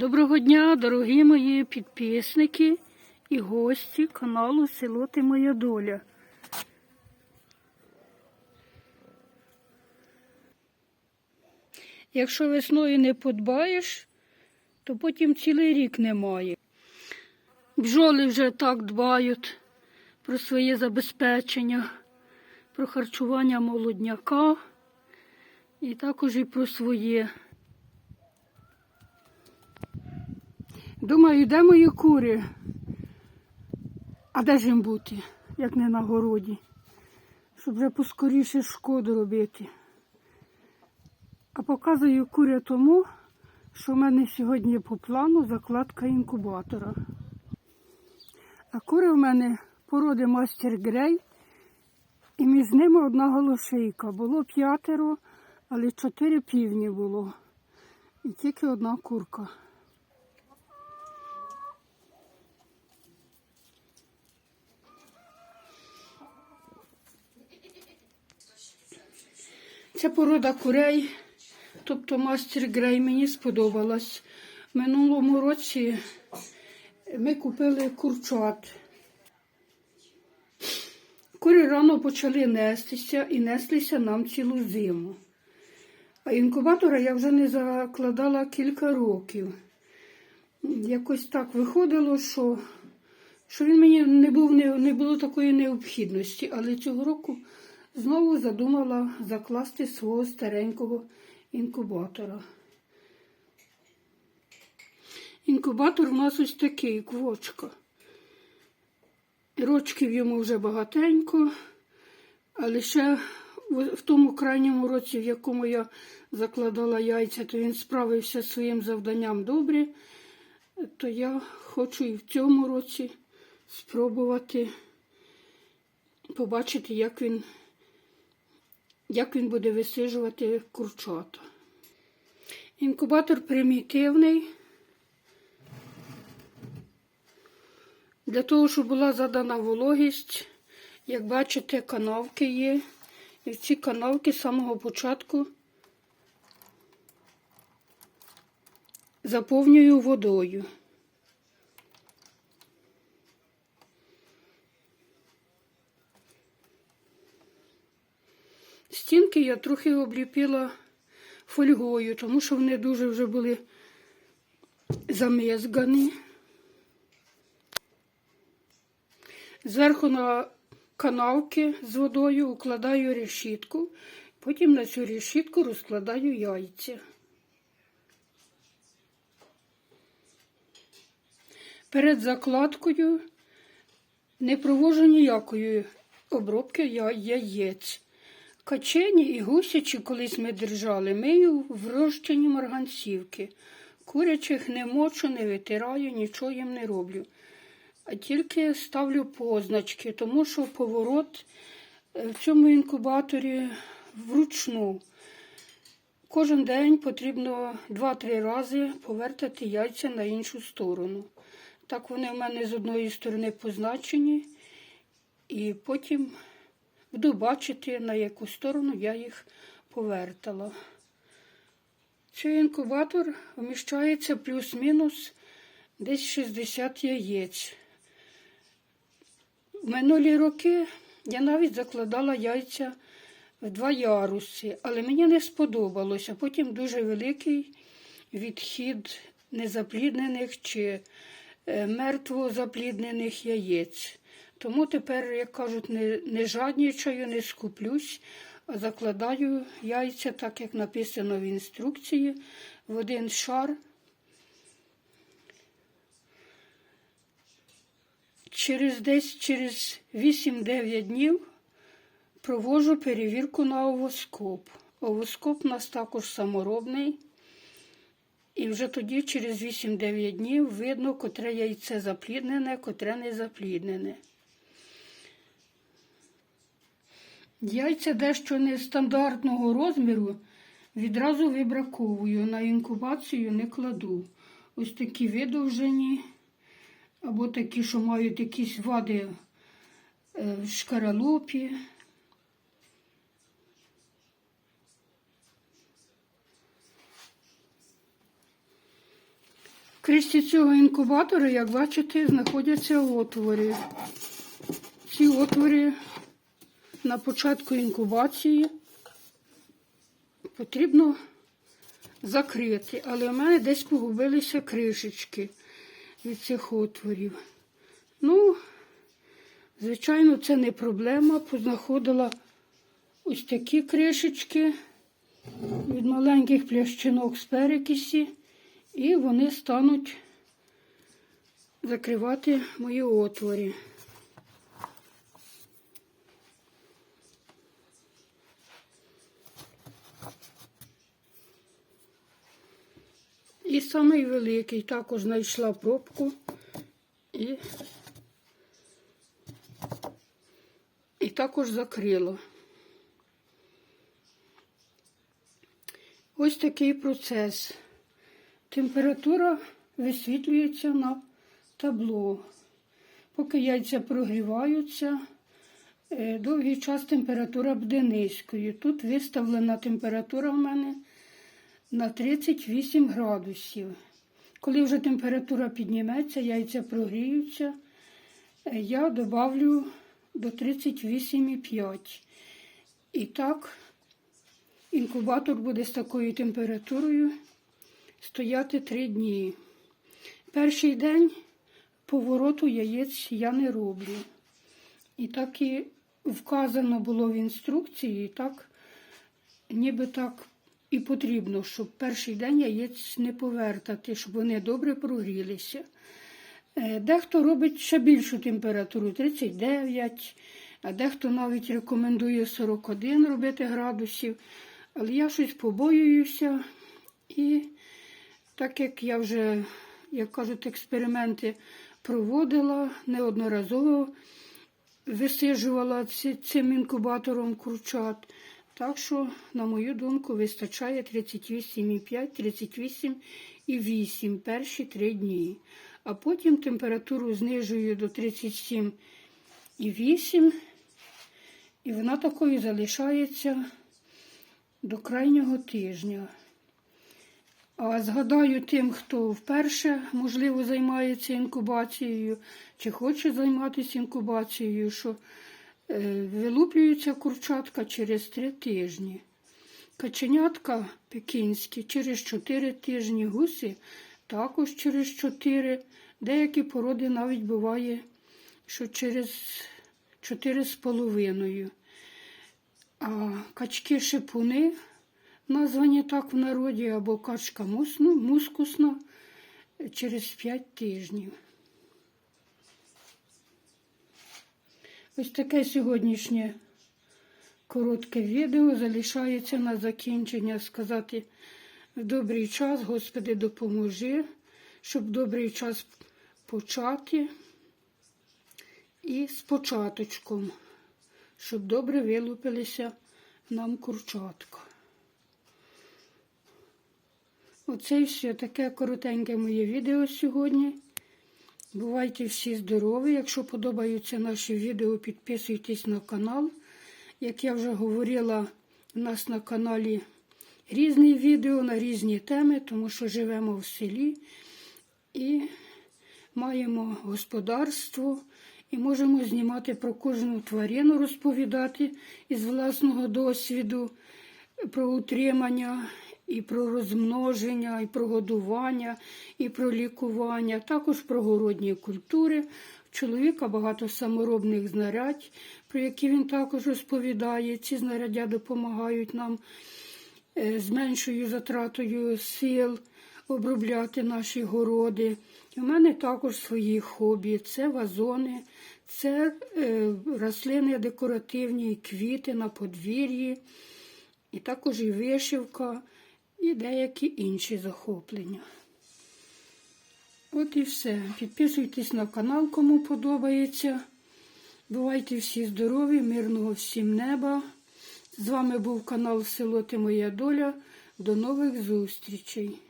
Доброго дня, дорогі мої підписники і гості каналу Село Ти Моя Доля. Якщо весною не подбаєш, то потім цілий рік немає. Бджоли вже так дбають про своє забезпечення, про харчування молодняка і також і про своє. Думаю, де мої кури? А де ж їм бути, як не на городі, щоб вже поскоріше шкоду робити. А показую куря тому, що в мене сьогодні по плану закладка інкубатора. А кури в мене породи мастер грей, і між ними одна голошейка. Було п'ятеро, але чотири півні було. І тільки одна курка. Це порода курей, тобто мастер Грей мені сподобалась. Минулому році ми купили курчат. Кури рано почали нестися і неслися нам цілу зиму. А інкубатора я вже не закладала кілька років. Якось так виходило, що, що він мені не, був, не було такої необхідності, але цього року знову задумала закласти свого старенького інкубатора. Інкубатор у нас ось такий квочка. Рочків йому вже багатенько, але ще в тому крайньому році, в якому я закладала яйця, то він справився зі своїм завданням добре, то я хочу і в цьому році спробувати побачити, як він, як він буде висижувати курчата. Інкубатор примітивний. Для того, щоб була задана вологість, як бачите, канавки є. І в ці канавки з самого початку заповнюю водою. Стінки я трохи обліпила фольгою, тому що вони дуже вже були замезгані. Зверху на канавки з водою укладаю решітку, потім на цю решітку розкладаю яйця. Перед закладкою не провожу ніякої обробки яєць. Качені і гусячі колись ми держали, мию в розчині марганцівки. Курячих не мочу, не витираю, нічого їм не роблю а тільки ставлю позначки, тому що поворот е, в цьому інкубаторі вручну. Кожен день потрібно 2-3 рази повертати яйця на іншу сторону. Так вони в мене з одної сторони позначені, і потім буду бачити, на яку сторону я їх повертала. Цей інкубатор вміщається плюс-мінус десь 60 яєць. Минулі роки я навіть закладала яйця в два яруси, але мені не сподобалося. Потім дуже великий відхід незапліднених чи е, мертво запліднених яєць. Тому тепер, як кажуть, не, не жаднічаю, не скуплюсь, а закладаю яйця, так як написано в інструкції, в один шар. Через десь через 8-9 днів проводжу перевірку на овоскоп. Овоскоп у нас також саморобний. І вже тоді, через 8-9 днів, видно, котре яйце запліднене, котре не запліднене. Яйця дещо нестандартного розміру відразу вибраковую, на інкубацію не кладу. Ось такі видовжені або такі, що мають якісь вади е, в шкаралупі. кришці цього інкубатора, як бачите, знаходяться отвори. Ці отвори на початку інкубації потрібно закрити, але в мене десь погубилися кришечки від цих отворів. Ну, звичайно, це не проблема. Познаходила ось такі кришечки від маленьких плящинок з перекисі, і вони стануть закривати мої отвори. І самий великий також знайшла пробку і, і також закрила. Ось такий процес. Температура висвітлюється на табло. Поки яйця прогріваються, е, довгий час температура буде низькою. Тут виставлена температура в мене на 38 градусів. Коли вже температура підніметься, яйця прогріються, е, я добавлю до 38,5. І так, інкубатор буде з такою температурою стояти 3 дні. Перший день повороту яєць я не роблю. І так і вказано було в інструкції, так, ніби так і потрібно, щоб перший день яєць не повертати, щоб вони добре прогрілися. Е, Дехто робить ще більшу температуру 39, а дехто навіть рекомендує 41 робити градусів. Але я щось побоююся. І так як я вже, як кажуть, експерименти проводила, неодноразово висиджувала ці- цим інкубатором курчат. Так що, на мою думку, вистачає 38,5, 38,8 перші три дні. А потім температуру знижую до 37,8, і вона такою залишається до крайнього тижня. А згадаю тим, хто вперше, можливо, займається інкубацією чи хоче займатися інкубацією, що вилуплюються курчатка через три тижні. Каченятка пекінські через 4 тижні, гуси також через 4. Деякі породи навіть буває, що через 4 з половиною. А качки шипуни, названі так в народі, або качка мускусна через 5 тижнів. Ось таке сьогоднішнє коротке відео залишається на закінчення сказати в добрий час, Господи, допоможи, щоб добрий час почати і з початочком, щоб добре вилупилися нам курчатка. Оце і все таке коротеньке моє відео сьогодні. Бувайте всі здорові. Якщо подобаються наші відео, підписуйтесь на канал. Як я вже говорила, у нас на каналі різні відео на різні теми, тому що живемо в селі і маємо господарство, і можемо знімати про кожну тварину, розповідати із власного досвіду про утримання, і про розмноження, і про годування, і про лікування, також про городні культури. Чоловіка багато саморобних знарядь, про які він також розповідає. Ці знаряддя допомагають нам е, з меншою затратою сил обробляти наші городи. У мене також свої хобі. Це вазони, це е, рослини декоративні, квіти на подвір'ї, і також і вишивка, і деякі інші захоплення. От і все. Підписуйтесь на канал, кому подобається. Бувайте всі здорові, мирного всім неба. З вами був канал Село Ти Моя Доля. До нових зустрічей!